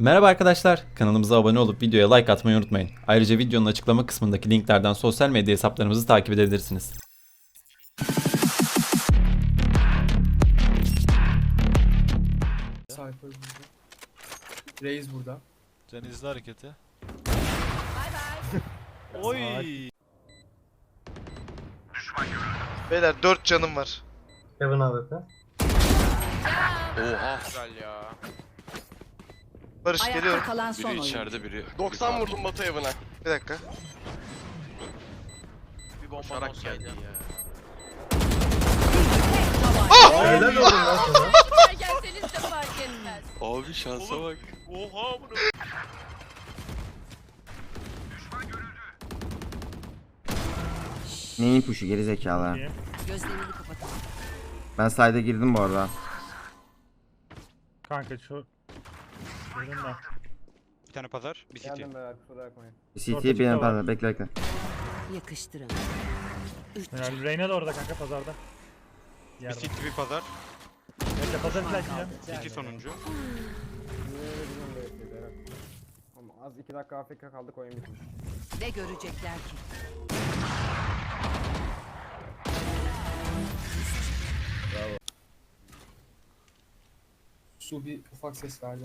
Merhaba arkadaşlar, kanalımıza abone olup videoya like atmayı unutmayın. Ayrıca videonun açıklama kısmındaki linklerden sosyal medya hesaplarımızı takip edebilirsiniz. Cypher burada. Reis burada. Denizli hareketi. Oy. Beyler 4 canım var. Kevin AWP. Oha. Güzel ya. Barış Ayakta geliyorum. kalan son Biri oyun. içeride biri. 90 vurdum Batu Evan'a. Bir dakika. Bir bomba geldi ya. Helal olsun lan sana. Gelseniz de fark etmez. Abi şansa bak. Oha bunu. Neyin puşu geri zekalı. Gözlerini kapatın. Ben sayda girdim bu arada. Kanka şu. Bir tane pazar, bir city. Geldim beyler kusura bakmayın. CT'ye bir yana pardon bekle bekle. Yakıştırın. Yani Reyna da orada kanka pazarda. Bir Yer var. city, bir pazar. Bekle pazar flashlayacağım. City sonuncu. Niye bilmiyorum böyle şeyleri, Eren. Ama az 2 dakika AFK kaldık oyun bitmiş. Ne görecekler ki? Su bir ufak ses verdi.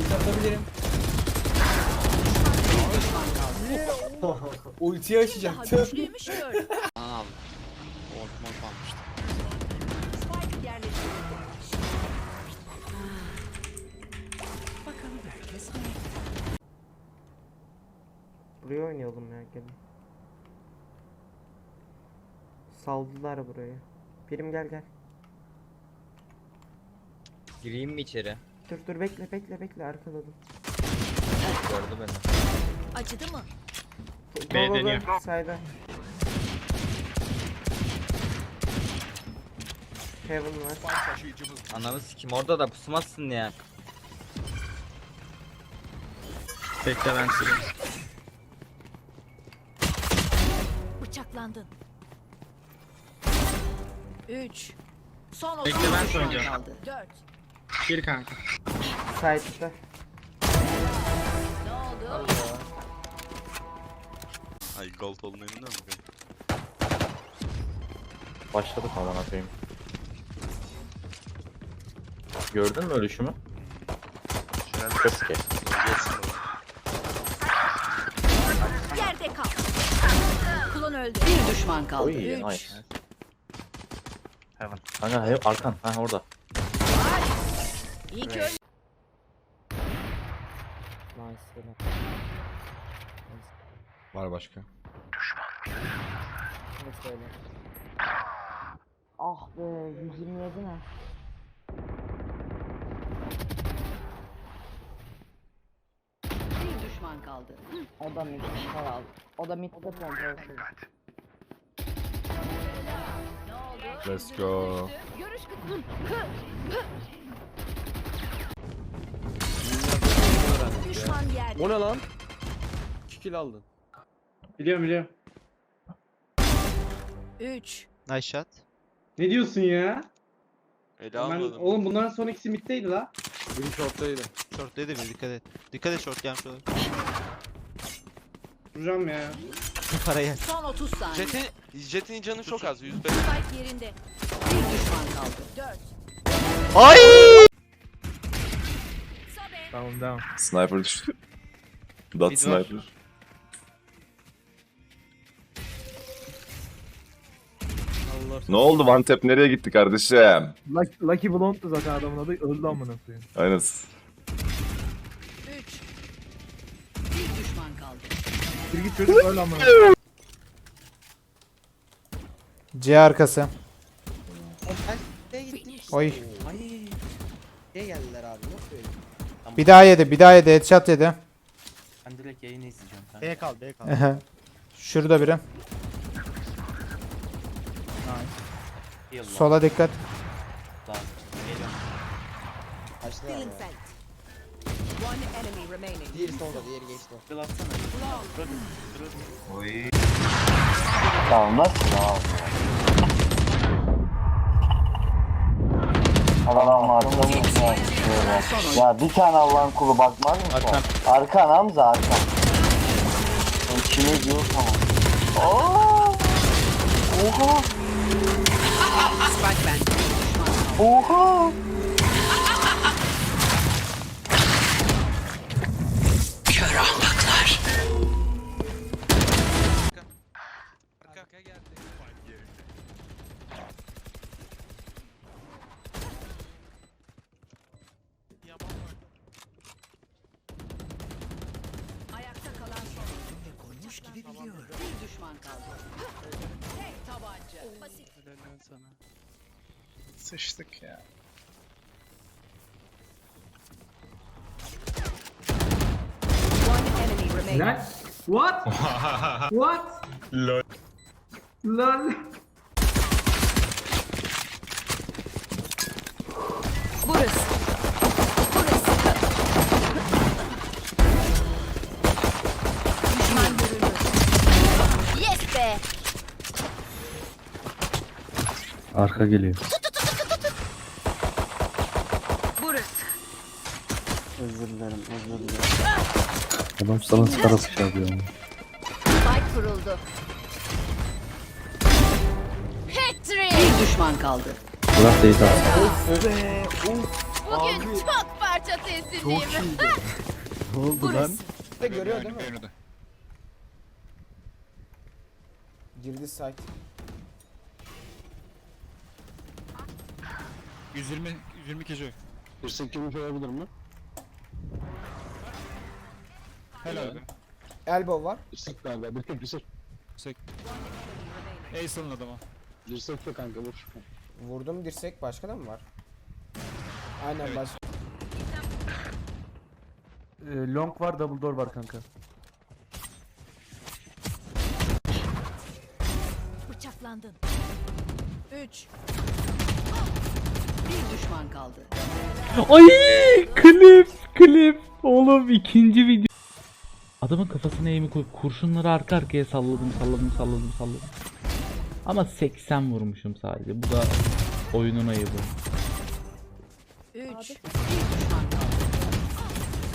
Ulti atabilirim. Ultiyi Daha açacaktı. güçlüymüş gör. Anam. Ort mort almıştım. Spike yerleştirildi. Bakalım herkes mi? Buraya oynayalım ya gelin. Saldılar burayı. Birim gel gel. Gireyim mi içeri? Dur dur bekle bekle bekle arkaladım. Gördü beni. Acıdı mı? Go go go sayda. Heaven var. Ananı sikim orada da pusmazsın ya. Bekle ben süreyim. Bıçaklandın. 3 Son Bekle, ben kaldı. 4 Gir kanka. Oldu? Ay gold olduğuna emin misin? Başladık aman atayım. Gördün mü ölüşümü? Keşke. Yerde kal. Kulon öldü. Bir düşman kaldı. Oy 3 nice. Hemen. Kanka hep arkan. Ha orada. İyi ki öldü. Nice helal. Var başka. Evet böyle. Ah be 127 ne? Bir düşman kaldı. O da mid herhalde. O da midde kontrol Ne oldu? Let's go. Görüş kısmı. O ne lan? 2 kill aldın. Biliyorum biliyorum. 3 Nice shot. Ne diyorsun ya? Ele Ben, almadım. oğlum bunların son ikisi middeydi la. Biri shorttaydı. Short dedi mi? Dikkat et. Dikkat et short gelmiş olabilir. Duracağım ya. Para yer. Son 30 saniye. Jet'in Jet'in canı çok az 105. Spike yerinde. Bir düşman kaldı. 4 Ay! Sobe. Tamam devam. Sniper düştü. Dot Mid var. sniper. Ne oldu One Tap nereye gitti kardeşim? Lucky Blonde'du zaten adamın adı. Öldü amına koyayım. Aynen. 3 Bir düşman kaldı. Bir git çocuk öyle amına. C arkası. Oy. Ne geldiler abi nasıl öyle? Bir daha yedi, bir daha yedi. Headshot yedi. Ben direkt yayını izleyeceğim. B kal, B kal. Şurada biri. Sola dikkat. One enemy remaining. Diğeri solda diğeri geçti. Adam var. Ya bir tane Allah'ın kulu bakmaz mı? Arkan. Arkan Hamza arkan. Kime diyor tamam. Oha! Oha! Oha! Biliyor. Bir düşman kaldı. Tek tabanca. Basit. Helal lan sana. Sıçtık ya. One enemy remaining. What? What? Lol. Lol. Burası. Burası. Arka geliyor. Burası. Özür dilerim, özür dilerim. Adam sana sıkara sıkar diyor. Spike kuruldu. Patrick. Bir düşman kaldı. Bırak değil abi. Bugün çok parça teslimiyim. Ne oldu Burası. De görüyor değil mi? Girdi site. 120 120 kişi. Dirsek gibi olabilir mi? Helal. Elbow var. Dirsek galiba. Bir tek dirsek. Ace'ın adama. Dirsek de kanka vur. Vurdum dirsek başka da mı var? Aynen baş. Ee, long var, double door var kanka. Bıçaklandın. Üç. Bir düşman kaldı. Ay klip klip oğlum ikinci video. Adamın kafasına eğimi koy kurşunları arka arkaya salladım salladım salladım salladım. Ama 80 vurmuşum sadece. Bu da oyunun ayıbı. Üç. Bir düşman kaldı.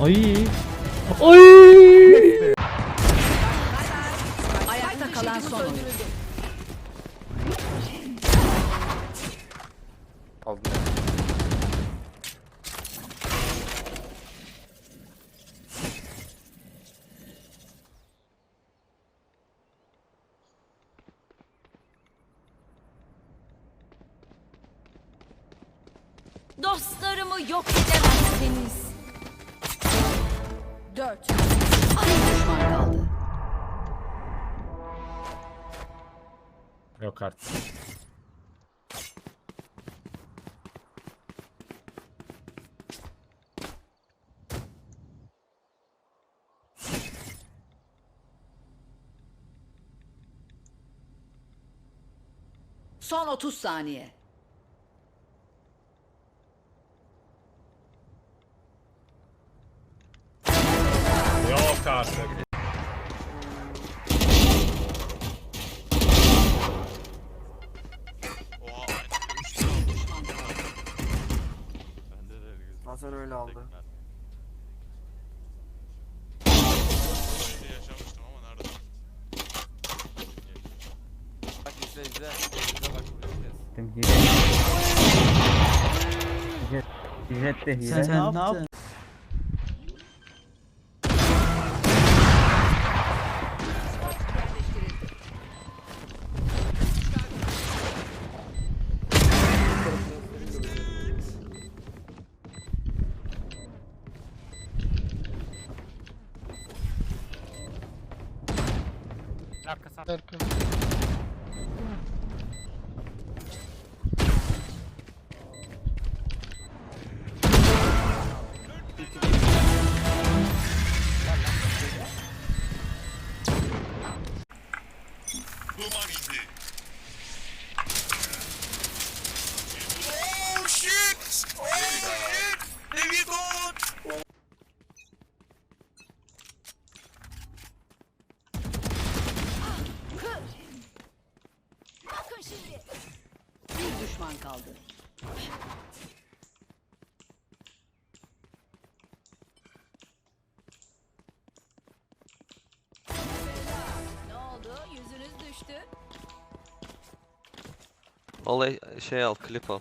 Ay. Ay. Ayakta kalan son oyuncu. Dostlarımı yok edemezsiniz. Dört. Bir düşman kaldı. Yok artık. Son 30 saniye. Yok artık. Hasan öyle aldı. Yaşamıştım ama nerede? Bak izle izle. İzle bak. Sen, ne yaptın? Düştü? Olay şey al klip al.